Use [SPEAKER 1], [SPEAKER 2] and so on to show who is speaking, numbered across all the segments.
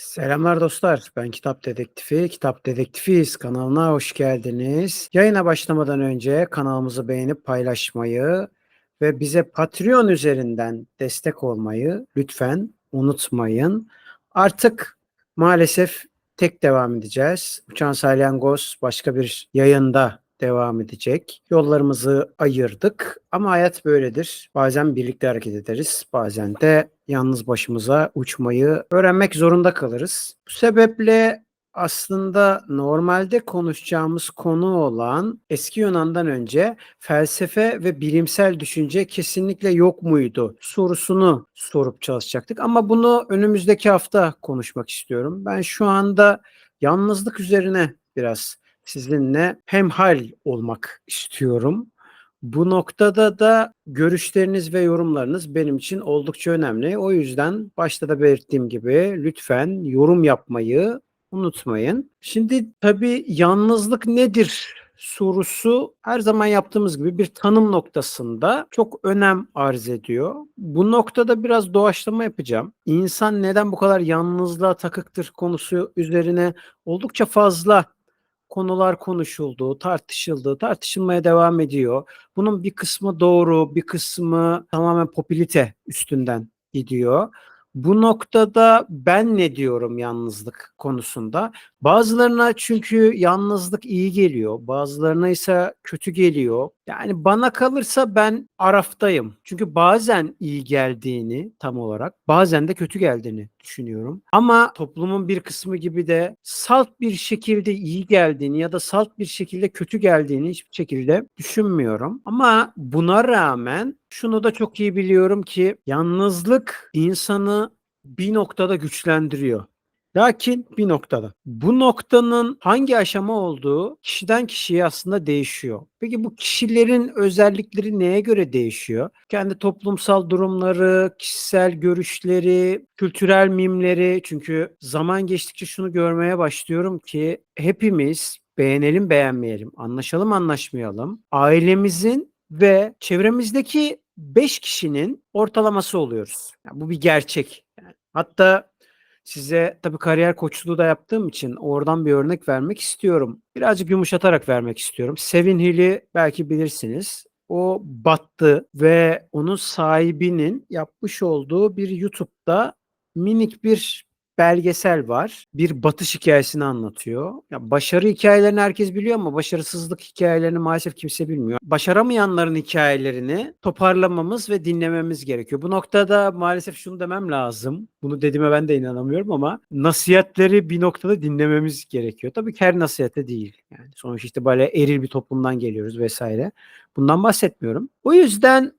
[SPEAKER 1] Selamlar dostlar. Ben Kitap Dedektifi. Kitap Dedektifiyiz kanalına hoş geldiniz. Yayına başlamadan önce kanalımızı beğenip paylaşmayı ve bize Patreon üzerinden destek olmayı lütfen unutmayın. Artık maalesef tek devam edeceğiz. Uçan Salyangoz başka bir yayında devam edecek. Yollarımızı ayırdık ama hayat böyledir. Bazen birlikte hareket ederiz. Bazen de yalnız başımıza uçmayı öğrenmek zorunda kalırız. Bu sebeple aslında normalde konuşacağımız konu olan eski Yunan'dan önce felsefe ve bilimsel düşünce kesinlikle yok muydu sorusunu sorup çalışacaktık. Ama bunu önümüzdeki hafta konuşmak istiyorum. Ben şu anda yalnızlık üzerine biraz sizinle hemhal olmak istiyorum. Bu noktada da görüşleriniz ve yorumlarınız benim için oldukça önemli. O yüzden başta da belirttiğim gibi lütfen yorum yapmayı unutmayın. Şimdi tabii yalnızlık nedir sorusu her zaman yaptığımız gibi bir tanım noktasında çok önem arz ediyor. Bu noktada biraz doğaçlama yapacağım. İnsan neden bu kadar yalnızlığa takıktır konusu üzerine oldukça fazla konular konuşuldu, tartışıldı, tartışılmaya devam ediyor. Bunun bir kısmı doğru, bir kısmı tamamen popülite üstünden gidiyor. Bu noktada ben ne diyorum yalnızlık konusunda? Bazılarına çünkü yalnızlık iyi geliyor, bazılarına ise kötü geliyor. Yani bana kalırsa ben araftayım. Çünkü bazen iyi geldiğini tam olarak, bazen de kötü geldiğini düşünüyorum. Ama toplumun bir kısmı gibi de salt bir şekilde iyi geldiğini ya da salt bir şekilde kötü geldiğini hiçbir şekilde düşünmüyorum. Ama buna rağmen şunu da çok iyi biliyorum ki yalnızlık insanı bir noktada güçlendiriyor. Lakin bir noktada. Bu noktanın hangi aşama olduğu kişiden kişiye aslında değişiyor. Peki bu kişilerin özellikleri neye göre değişiyor? Kendi toplumsal durumları, kişisel görüşleri, kültürel mimleri. Çünkü zaman geçtikçe şunu görmeye başlıyorum ki hepimiz beğenelim beğenmeyelim, anlaşalım anlaşmayalım. Ailemizin ve çevremizdeki 5 kişinin ortalaması oluyoruz. Yani bu bir gerçek. Yani hatta size tabii kariyer koçluğu da yaptığım için oradan bir örnek vermek istiyorum. Birazcık yumuşatarak vermek istiyorum. Sevin Hill'i belki bilirsiniz. O battı ve onun sahibinin yapmış olduğu bir YouTube'da minik bir belgesel var. Bir batış hikayesini anlatıyor. Ya başarı hikayelerini herkes biliyor ama başarısızlık hikayelerini maalesef kimse bilmiyor. Başaramayanların hikayelerini toparlamamız ve dinlememiz gerekiyor. Bu noktada maalesef şunu demem lazım. Bunu dediğime ben de inanamıyorum ama nasihatleri bir noktada dinlememiz gerekiyor. Tabii ki her nasihate değil. Yani sonuç işte böyle eril bir toplumdan geliyoruz vesaire. Bundan bahsetmiyorum. O yüzden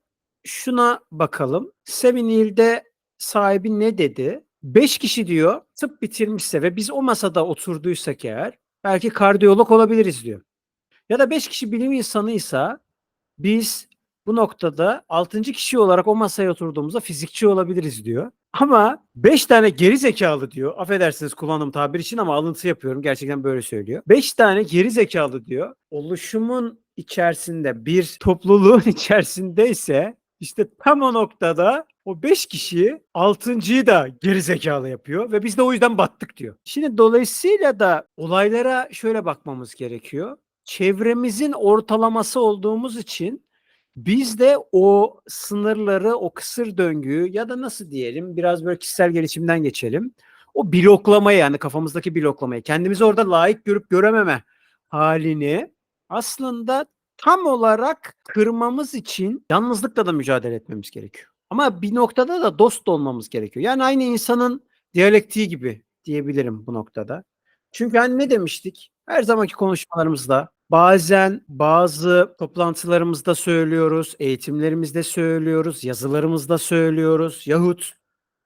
[SPEAKER 1] şuna bakalım. Seminil'de sahibi ne dedi? 5 kişi diyor tıp bitirmişse ve biz o masada oturduysak eğer belki kardiyolog olabiliriz diyor. Ya da 5 kişi bilim insanıysa biz bu noktada 6. kişi olarak o masaya oturduğumuzda fizikçi olabiliriz diyor. Ama 5 tane geri zekalı diyor. Affedersiniz kullandığım tabir için ama alıntı yapıyorum. Gerçekten böyle söylüyor. 5 tane geri zekalı diyor. Oluşumun içerisinde bir topluluğun içerisindeyse işte tam o noktada o 5 kişi 6.yı da geri zekalı yapıyor ve biz de o yüzden battık diyor. Şimdi dolayısıyla da olaylara şöyle bakmamız gerekiyor. Çevremizin ortalaması olduğumuz için biz de o sınırları, o kısır döngüyü ya da nasıl diyelim biraz böyle kişisel gelişimden geçelim. O bloklamayı yani kafamızdaki bloklamayı, kendimizi orada layık görüp görememe halini aslında tam olarak kırmamız için yalnızlıkla da mücadele etmemiz gerekiyor. Ama bir noktada da dost olmamız gerekiyor. Yani aynı insanın diyalektiği gibi diyebilirim bu noktada. Çünkü hani ne demiştik? Her zamanki konuşmalarımızda bazen bazı toplantılarımızda söylüyoruz, eğitimlerimizde söylüyoruz, yazılarımızda söylüyoruz yahut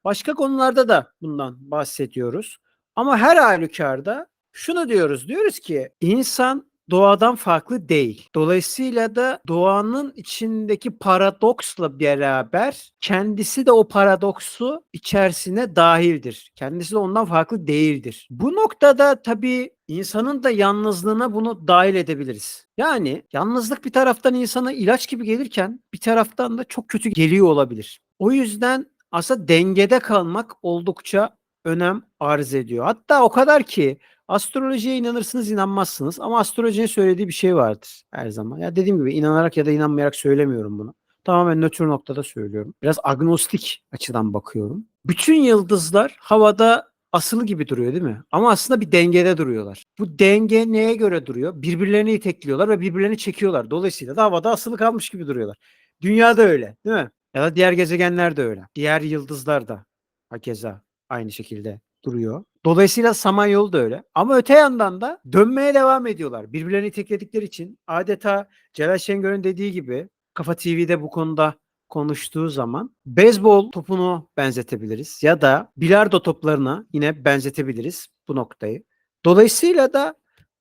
[SPEAKER 1] başka konularda da bundan bahsediyoruz. Ama her halükarda şunu diyoruz. Diyoruz ki insan doğadan farklı değil. Dolayısıyla da doğanın içindeki paradoksla beraber kendisi de o paradoksu içerisine dahildir. Kendisi de ondan farklı değildir. Bu noktada tabii insanın da yalnızlığına bunu dahil edebiliriz. Yani yalnızlık bir taraftan insana ilaç gibi gelirken bir taraftan da çok kötü geliyor olabilir. O yüzden aslında dengede kalmak oldukça önem arz ediyor. Hatta o kadar ki astrolojiye inanırsınız inanmazsınız ama astrolojinin söylediği bir şey vardır her zaman. Ya dediğim gibi inanarak ya da inanmayarak söylemiyorum bunu. Tamamen nötr noktada söylüyorum. Biraz agnostik açıdan bakıyorum. Bütün yıldızlar havada asılı gibi duruyor değil mi? Ama aslında bir dengede duruyorlar. Bu denge neye göre duruyor? Birbirlerini itekliyorlar ve birbirlerini çekiyorlar. Dolayısıyla da havada asılı kalmış gibi duruyorlar. Dünya da öyle değil mi? Ya da diğer gezegenler de öyle. Diğer yıldızlar da hakeza aynı şekilde duruyor. Dolayısıyla Samanyolu da öyle. Ama öte yandan da dönmeye devam ediyorlar. Birbirlerini itekledikleri için adeta Celal Şengör'ün dediği gibi Kafa TV'de bu konuda konuştuğu zaman beyzbol topunu benzetebiliriz ya da bilardo toplarına yine benzetebiliriz bu noktayı. Dolayısıyla da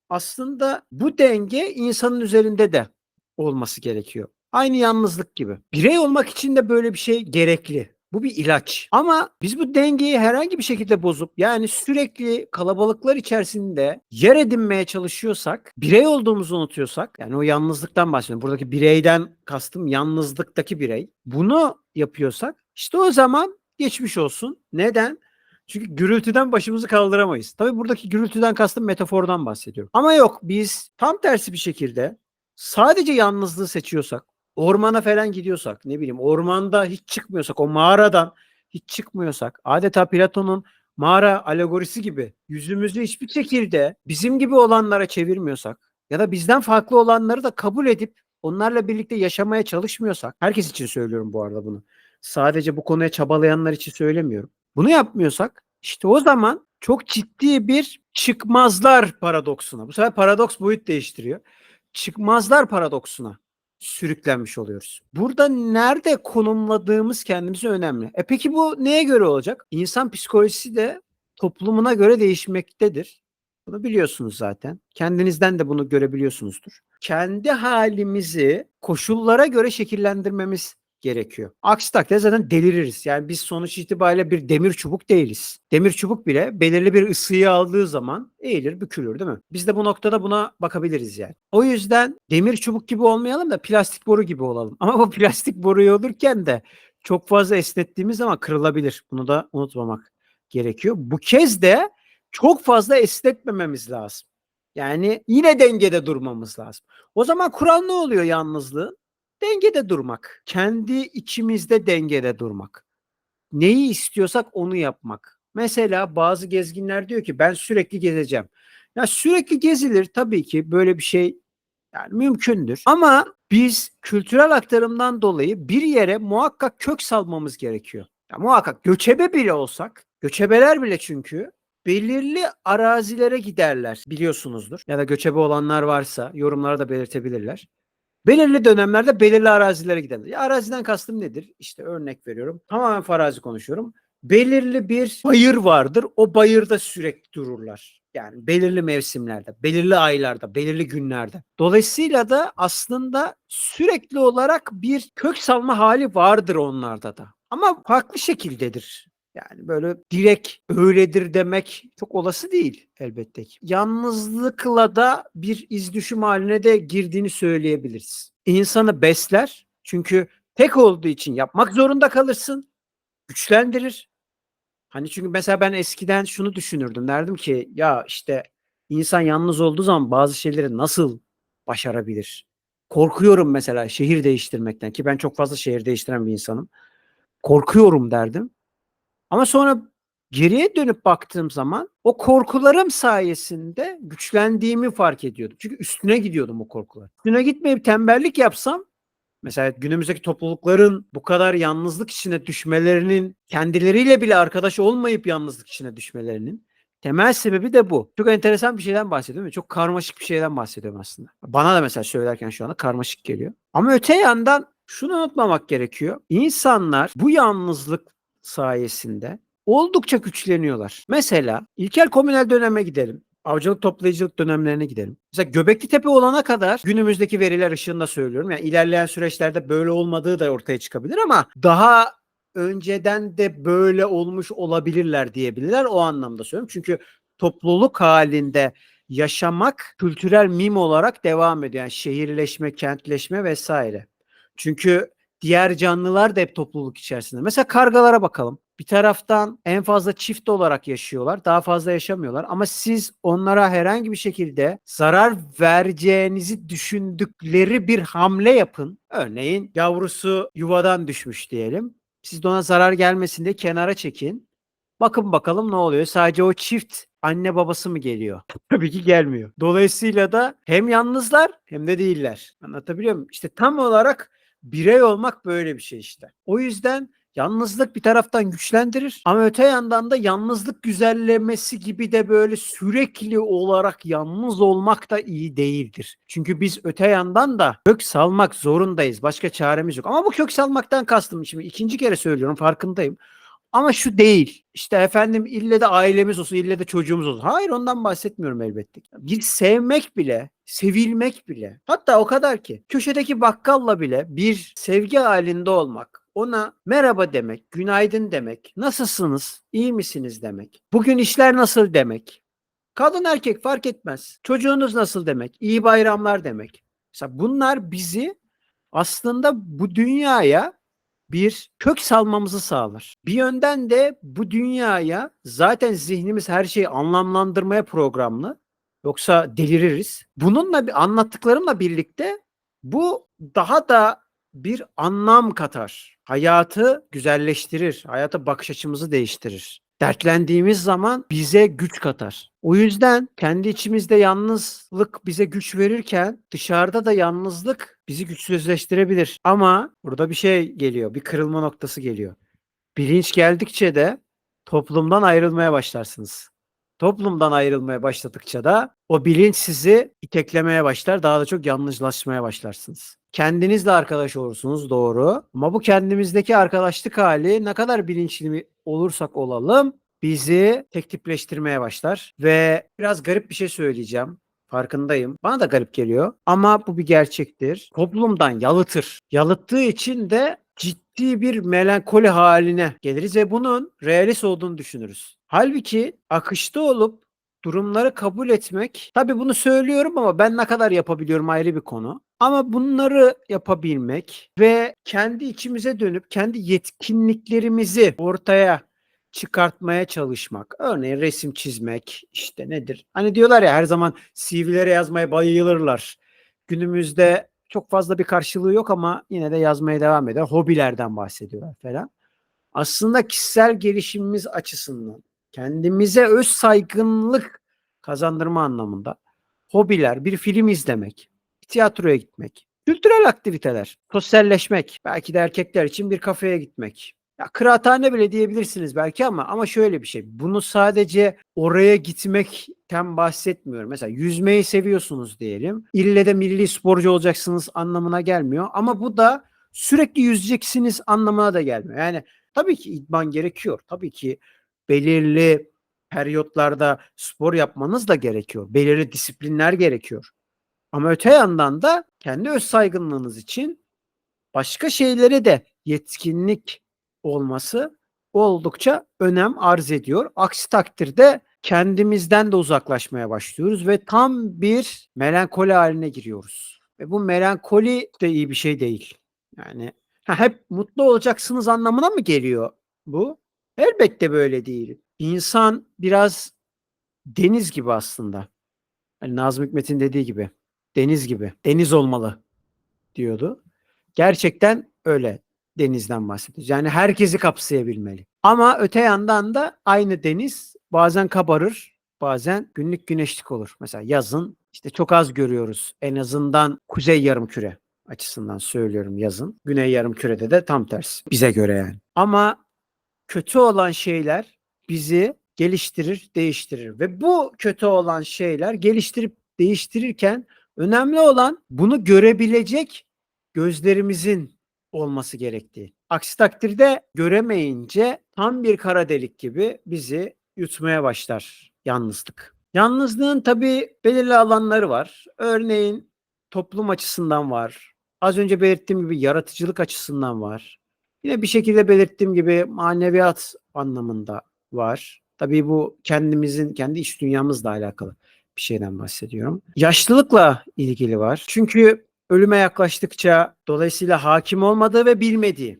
[SPEAKER 1] aslında bu denge insanın üzerinde de olması gerekiyor. Aynı yalnızlık gibi. Birey olmak için de böyle bir şey gerekli. Bu bir ilaç. Ama biz bu dengeyi herhangi bir şekilde bozup yani sürekli kalabalıklar içerisinde yer edinmeye çalışıyorsak, birey olduğumuzu unutuyorsak, yani o yalnızlıktan bahsediyorum. Buradaki bireyden kastım yalnızlıktaki birey. Bunu yapıyorsak işte o zaman geçmiş olsun. Neden? Çünkü gürültüden başımızı kaldıramayız. Tabii buradaki gürültüden kastım metafordan bahsediyorum. Ama yok biz tam tersi bir şekilde sadece yalnızlığı seçiyorsak, ormana falan gidiyorsak, ne bileyim ormanda hiç çıkmıyorsak, o mağaradan hiç çıkmıyorsak, adeta Platon'un mağara alegorisi gibi yüzümüzü hiçbir şekilde bizim gibi olanlara çevirmiyorsak ya da bizden farklı olanları da kabul edip onlarla birlikte yaşamaya çalışmıyorsak, herkes için söylüyorum bu arada bunu. Sadece bu konuya çabalayanlar için söylemiyorum. Bunu yapmıyorsak işte o zaman çok ciddi bir çıkmazlar paradoksuna. Bu sefer paradoks boyut değiştiriyor. Çıkmazlar paradoksuna sürüklenmiş oluyoruz. Burada nerede konumladığımız kendimizi önemli. E peki bu neye göre olacak? İnsan psikolojisi de toplumuna göre değişmektedir. Bunu biliyorsunuz zaten. Kendinizden de bunu görebiliyorsunuzdur. Kendi halimizi koşullara göre şekillendirmemiz gerekiyor. Aksi takdirde zaten deliririz. Yani biz sonuç itibariyle bir demir çubuk değiliz. Demir çubuk bile belirli bir ısıyı aldığı zaman eğilir, bükülür değil mi? Biz de bu noktada buna bakabiliriz yani. O yüzden demir çubuk gibi olmayalım da plastik boru gibi olalım. Ama bu plastik boruyu olurken de çok fazla esnettiğimiz zaman kırılabilir. Bunu da unutmamak gerekiyor. Bu kez de çok fazla esnetmememiz lazım. Yani yine dengede durmamız lazım. O zaman kural ne oluyor yalnızlığın? Dengede durmak. Kendi içimizde dengede durmak. Neyi istiyorsak onu yapmak. Mesela bazı gezginler diyor ki ben sürekli gezeceğim. Ya sürekli gezilir tabii ki böyle bir şey yani mümkündür. Ama biz kültürel aktarımdan dolayı bir yere muhakkak kök salmamız gerekiyor. Ya muhakkak göçebe bile olsak, göçebeler bile çünkü belirli arazilere giderler biliyorsunuzdur. Ya da göçebe olanlar varsa yorumlara da belirtebilirler. Belirli dönemlerde belirli arazilere giderler. Ya araziden kastım nedir? İşte örnek veriyorum. Tamamen farazi konuşuyorum. Belirli bir bayır vardır. O bayırda sürekli dururlar. Yani belirli mevsimlerde, belirli aylarda, belirli günlerde. Dolayısıyla da aslında sürekli olarak bir kök salma hali vardır onlarda da. Ama farklı şekildedir. Yani böyle direkt öyledir demek çok olası değil elbette ki. Yalnızlıkla da bir iz düşüm haline de girdiğini söyleyebiliriz. İnsanı besler çünkü tek olduğu için yapmak zorunda kalırsın. Güçlendirir. Hani çünkü mesela ben eskiden şunu düşünürdüm. Derdim ki ya işte insan yalnız olduğu zaman bazı şeyleri nasıl başarabilir? Korkuyorum mesela şehir değiştirmekten ki ben çok fazla şehir değiştiren bir insanım. Korkuyorum derdim. Ama sonra geriye dönüp baktığım zaman o korkularım sayesinde güçlendiğimi fark ediyordum. Çünkü üstüne gidiyordum o korkular. Üstüne gitmeyip tembellik yapsam mesela günümüzdeki toplulukların bu kadar yalnızlık içine düşmelerinin kendileriyle bile arkadaş olmayıp yalnızlık içine düşmelerinin temel sebebi de bu. Çok enteresan bir şeyden bahsediyorum. Çok karmaşık bir şeyden bahsediyorum aslında. Bana da mesela söylerken şu anda karmaşık geliyor. Ama öte yandan şunu unutmamak gerekiyor. İnsanlar bu yalnızlık sayesinde oldukça güçleniyorlar. Mesela ilkel komünel döneme gidelim. Avcılık toplayıcılık dönemlerine gidelim. Mesela Göbekli Tepe olana kadar günümüzdeki veriler ışığında söylüyorum. Yani ilerleyen süreçlerde böyle olmadığı da ortaya çıkabilir ama daha önceden de böyle olmuş olabilirler diyebilirler. O anlamda söylüyorum. Çünkü topluluk halinde yaşamak kültürel mim olarak devam ediyor. Yani şehirleşme, kentleşme vesaire. Çünkü diğer canlılar da hep topluluk içerisinde. Mesela kargalara bakalım. bir taraftan en fazla çift olarak yaşıyorlar. Daha fazla yaşamıyorlar. Ama siz onlara herhangi bir şekilde zarar vereceğinizi düşündükleri bir hamle yapın. Örneğin yavrusu yuvadan düşmüş diyelim. Siz de ona zarar gelmesin diye kenara çekin. Bakın bakalım ne oluyor. Sadece o çift anne babası mı geliyor? Tabii ki gelmiyor. Dolayısıyla da hem yalnızlar hem de değiller. Anlatabiliyor muyum? İşte tam olarak birey olmak böyle bir şey işte. O yüzden yalnızlık bir taraftan güçlendirir ama öte yandan da yalnızlık güzellemesi gibi de böyle sürekli olarak yalnız olmak da iyi değildir. Çünkü biz öte yandan da kök salmak zorundayız. Başka çaremiz yok. Ama bu kök salmaktan kastım şimdi ikinci kere söylüyorum farkındayım. Ama şu değil. İşte efendim ille de ailemiz olsun, ille de çocuğumuz olsun. Hayır ondan bahsetmiyorum elbette. Bir sevmek bile, sevilmek bile. Hatta o kadar ki köşedeki bakkalla bile bir sevgi halinde olmak. Ona merhaba demek, günaydın demek, nasılsınız, iyi misiniz demek. Bugün işler nasıl demek. Kadın erkek fark etmez. Çocuğunuz nasıl demek, iyi bayramlar demek. Mesela bunlar bizi aslında bu dünyaya bir kök salmamızı sağlar. Bir yönden de bu dünyaya zaten zihnimiz her şeyi anlamlandırmaya programlı. Yoksa deliririz. Bununla bir anlattıklarımla birlikte bu daha da bir anlam katar. Hayatı güzelleştirir. Hayata bakış açımızı değiştirir. Dertlendiğimiz zaman bize güç katar. O yüzden kendi içimizde yalnızlık bize güç verirken dışarıda da yalnızlık bizi güçsüzleştirebilir. Ama burada bir şey geliyor, bir kırılma noktası geliyor. Bilinç geldikçe de toplumdan ayrılmaya başlarsınız. Toplumdan ayrılmaya başladıkça da o bilinç sizi iteklemeye başlar. Daha da çok yalnızlaşmaya başlarsınız. Kendinizle arkadaş olursunuz doğru. Ama bu kendimizdeki arkadaşlık hali ne kadar bilinçli olursak olalım bizi tek tipleştirmeye başlar. Ve biraz garip bir şey söyleyeceğim. Farkındayım. Bana da garip geliyor. Ama bu bir gerçektir. Toplumdan yalıtır. Yalıttığı için de ciddi bir melankoli haline geliriz ve bunun realist olduğunu düşünürüz. Halbuki akışta olup durumları kabul etmek, tabii bunu söylüyorum ama ben ne kadar yapabiliyorum ayrı bir konu. Ama bunları yapabilmek ve kendi içimize dönüp kendi yetkinliklerimizi ortaya çıkartmaya çalışmak. Örneğin resim çizmek, işte nedir? Hani diyorlar ya her zaman CV'lere yazmaya bayılırlar. Günümüzde çok fazla bir karşılığı yok ama yine de yazmaya devam eder. Hobilerden bahsediyorlar falan. Aslında kişisel gelişimimiz açısından kendimize öz saygınlık kazandırma anlamında hobiler, bir film izlemek, tiyatroya gitmek, kültürel aktiviteler, sosyalleşmek, belki de erkekler için bir kafeye gitmek. Ya kıraathane bile diyebilirsiniz belki ama ama şöyle bir şey. Bunu sadece oraya gitmekten bahsetmiyorum. Mesela yüzmeyi seviyorsunuz diyelim. İlle de milli sporcu olacaksınız anlamına gelmiyor. Ama bu da sürekli yüzeceksiniz anlamına da gelmiyor. Yani tabii ki idman gerekiyor. Tabii ki belirli periyotlarda spor yapmanız da gerekiyor. Belirli disiplinler gerekiyor. Ama öte yandan da kendi öz saygınlığınız için başka şeylere de yetkinlik olması oldukça önem arz ediyor. Aksi takdirde kendimizden de uzaklaşmaya başlıyoruz ve tam bir melankoli haline giriyoruz. Ve bu melankoli de iyi bir şey değil. Yani hep mutlu olacaksınız anlamına mı geliyor bu? Elbette böyle değil. İnsan biraz deniz gibi aslında. Hani Nazım Hikmet'in dediği gibi. Deniz gibi. Deniz olmalı diyordu. Gerçekten öyle denizden bahsediyoruz. Yani herkesi kapsayabilmeli. Ama öte yandan da aynı deniz bazen kabarır, bazen günlük güneşlik olur. Mesela yazın işte çok az görüyoruz. En azından kuzey yarımküre açısından söylüyorum yazın. Güney yarımkürede de tam tersi. Bize göre yani. Ama kötü olan şeyler bizi geliştirir, değiştirir ve bu kötü olan şeyler geliştirip değiştirirken önemli olan bunu görebilecek gözlerimizin olması gerektiği. Aksi takdirde göremeyince tam bir kara delik gibi bizi yutmaya başlar yalnızlık. Yalnızlığın tabii belirli alanları var. Örneğin toplum açısından var. Az önce belirttiğim gibi yaratıcılık açısından var. Yine bir şekilde belirttiğim gibi maneviyat anlamında var. Tabii bu kendimizin, kendi iç dünyamızla alakalı bir şeyden bahsediyorum. Yaşlılıkla ilgili var. Çünkü ölüme yaklaştıkça dolayısıyla hakim olmadığı ve bilmediği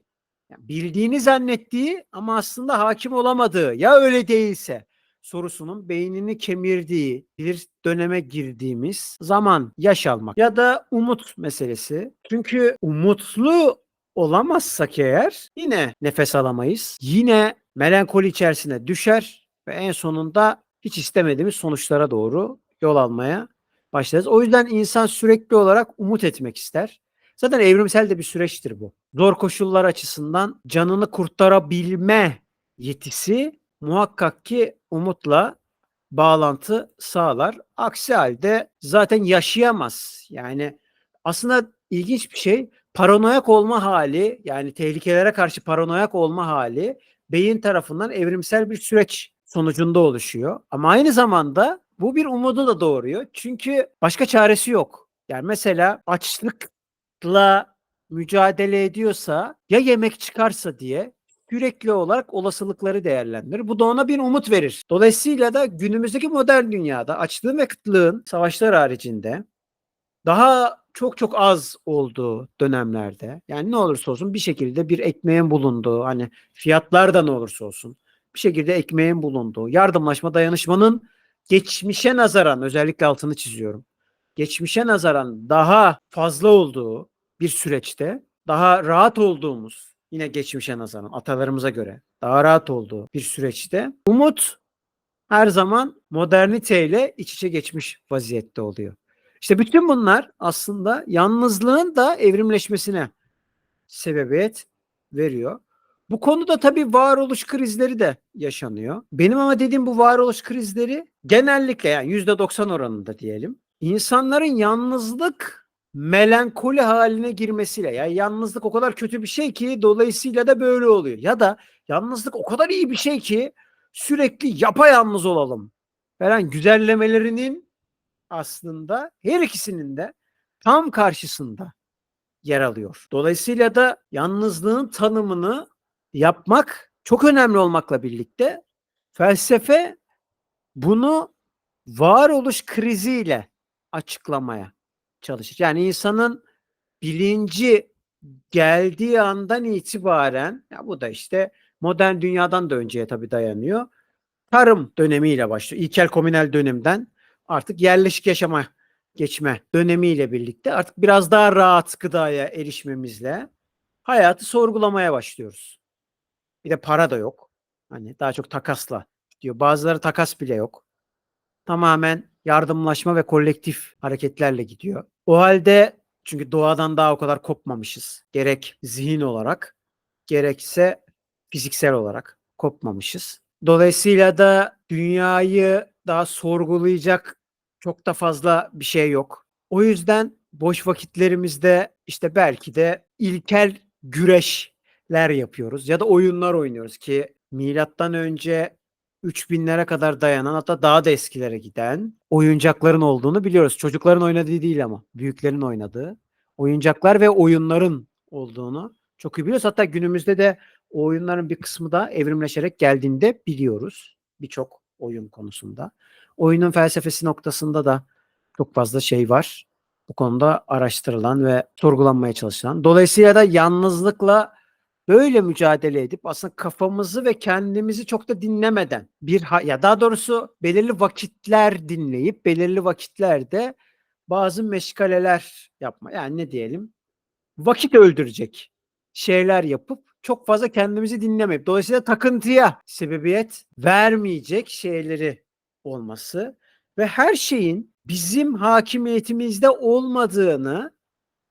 [SPEAKER 1] Yani bildiğini zannettiği ama aslında hakim olamadığı ya öyle değilse sorusunun beynini kemirdiği bir döneme girdiğimiz zaman yaş almak ya da umut meselesi. Çünkü umutlu olamazsak eğer yine nefes alamayız. Yine melankoli içerisine düşer ve en sonunda hiç istemediğimiz sonuçlara doğru yol almaya başlarız. O yüzden insan sürekli olarak umut etmek ister. Zaten evrimsel de bir süreçtir bu. Zor koşullar açısından canını kurtarabilme yetisi muhakkak ki umutla bağlantı sağlar. Aksi halde zaten yaşayamaz. Yani aslında ilginç bir şey paranoyak olma hali yani tehlikelere karşı paranoyak olma hali beyin tarafından evrimsel bir süreç sonucunda oluşuyor. Ama aynı zamanda bu bir umudu da doğuruyor. Çünkü başka çaresi yok. Yani mesela açlıkla mücadele ediyorsa ya yemek çıkarsa diye sürekli olarak olasılıkları değerlendirir. Bu da ona bir umut verir. Dolayısıyla da günümüzdeki modern dünyada açlığın ve kıtlığın savaşlar haricinde daha çok çok az olduğu dönemlerde yani ne olursa olsun bir şekilde bir ekmeğin bulunduğu hani fiyatlar da ne olursa olsun bir şekilde ekmeğin bulunduğu yardımlaşma dayanışmanın geçmişe nazaran özellikle altını çiziyorum. Geçmişe nazaran daha fazla olduğu bir süreçte daha rahat olduğumuz yine geçmişe nazaran atalarımıza göre daha rahat olduğu bir süreçte umut her zaman moderniteyle iç içe geçmiş vaziyette oluyor. İşte bütün bunlar aslında yalnızlığın da evrimleşmesine sebebiyet veriyor. Bu konuda tabii varoluş krizleri de yaşanıyor. Benim ama dediğim bu varoluş krizleri genellikle yani %90 oranında diyelim. İnsanların yalnızlık melankoli haline girmesiyle. Yani yalnızlık o kadar kötü bir şey ki dolayısıyla da böyle oluyor. Ya da yalnızlık o kadar iyi bir şey ki sürekli yapayalnız olalım falan güzellemelerinin aslında her ikisinin de tam karşısında yer alıyor. Dolayısıyla da yalnızlığın tanımını yapmak çok önemli olmakla birlikte felsefe bunu varoluş kriziyle açıklamaya çalışır. Yani insanın bilinci geldiği andan itibaren ya bu da işte modern dünyadan da önceye tabii dayanıyor. Tarım dönemiyle başlıyor. İlkel komünel dönemden artık yerleşik yaşama geçme dönemiyle birlikte artık biraz daha rahat gıdaya erişmemizle hayatı sorgulamaya başlıyoruz. Bir de para da yok. Hani daha çok takasla diyor. Bazıları takas bile yok. Tamamen yardımlaşma ve kolektif hareketlerle gidiyor. O halde çünkü doğadan daha o kadar kopmamışız. Gerek zihin olarak gerekse fiziksel olarak kopmamışız. Dolayısıyla da dünyayı daha sorgulayacak çok da fazla bir şey yok. O yüzden boş vakitlerimizde işte belki de ilkel güreşler yapıyoruz ya da oyunlar oynuyoruz ki milattan önce 3000'lere kadar dayanan hatta daha da eskilere giden oyuncakların olduğunu biliyoruz. Çocukların oynadığı değil ama büyüklerin oynadığı oyuncaklar ve oyunların olduğunu çok iyi biliyoruz. Hatta günümüzde de o oyunların bir kısmı da evrimleşerek geldiğinde biliyoruz. Birçok oyun konusunda. Oyunun felsefesi noktasında da çok fazla şey var. Bu konuda araştırılan ve sorgulanmaya çalışılan. Dolayısıyla da yalnızlıkla böyle mücadele edip aslında kafamızı ve kendimizi çok da dinlemeden bir ya daha doğrusu belirli vakitler dinleyip belirli vakitlerde bazı meşgaleler yapma. Yani ne diyelim? Vakit öldürecek şeyler yapıp çok fazla kendimizi dinlemeyip dolayısıyla takıntıya sebebiyet vermeyecek şeyleri olması ve her şeyin bizim hakimiyetimizde olmadığını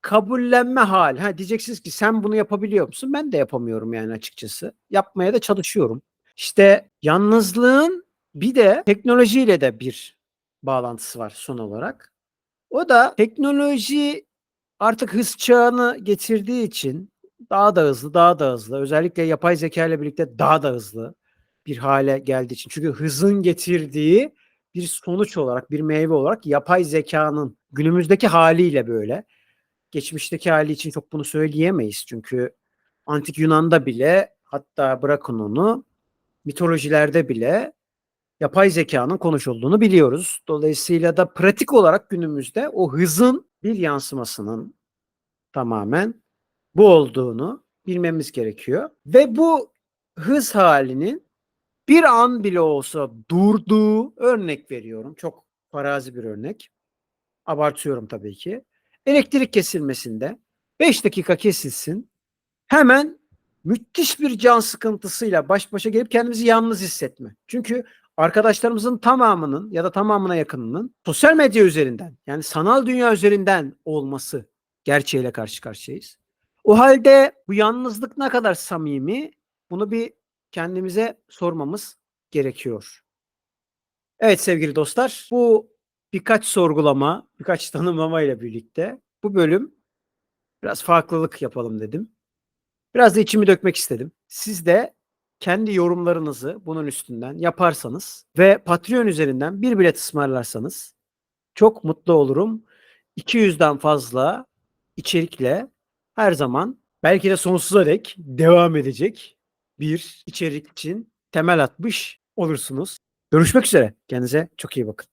[SPEAKER 1] kabullenme hali. Ha diyeceksiniz ki sen bunu yapabiliyor musun? Ben de yapamıyorum yani açıkçası. Yapmaya da çalışıyorum. İşte yalnızlığın bir de teknolojiyle de bir bağlantısı var son olarak. O da teknoloji artık hız çağını getirdiği için daha da hızlı, daha da hızlı. Özellikle yapay zeka ile birlikte daha da hızlı bir hale geldiği için. Çünkü hızın getirdiği bir sonuç olarak, bir meyve olarak yapay zekanın günümüzdeki haliyle böyle. Geçmişteki hali için çok bunu söyleyemeyiz. Çünkü antik Yunan'da bile hatta bırakın onu mitolojilerde bile yapay zekanın konuşulduğunu biliyoruz. Dolayısıyla da pratik olarak günümüzde o hızın bir yansımasının tamamen bu olduğunu bilmemiz gerekiyor. Ve bu hız halinin bir an bile olsa durduğu örnek veriyorum. Çok farazi bir örnek. Abartıyorum tabii ki. Elektrik kesilmesinde 5 dakika kesilsin. Hemen müthiş bir can sıkıntısıyla baş başa gelip kendimizi yalnız hissetme. Çünkü arkadaşlarımızın tamamının ya da tamamına yakınının sosyal medya üzerinden yani sanal dünya üzerinden olması gerçeğiyle karşı karşıyayız. O halde bu yalnızlık ne kadar samimi bunu bir kendimize sormamız gerekiyor. Evet sevgili dostlar bu birkaç sorgulama, birkaç tanımlama ile birlikte bu bölüm biraz farklılık yapalım dedim. Biraz da içimi dökmek istedim. Siz de kendi yorumlarınızı bunun üstünden yaparsanız ve Patreon üzerinden bir bilet ısmarlarsanız çok mutlu olurum. 200'den fazla içerikle her zaman belki de sonsuza dek devam edecek bir içerik için temel atmış olursunuz. Görüşmek üzere. Kendinize çok iyi bakın.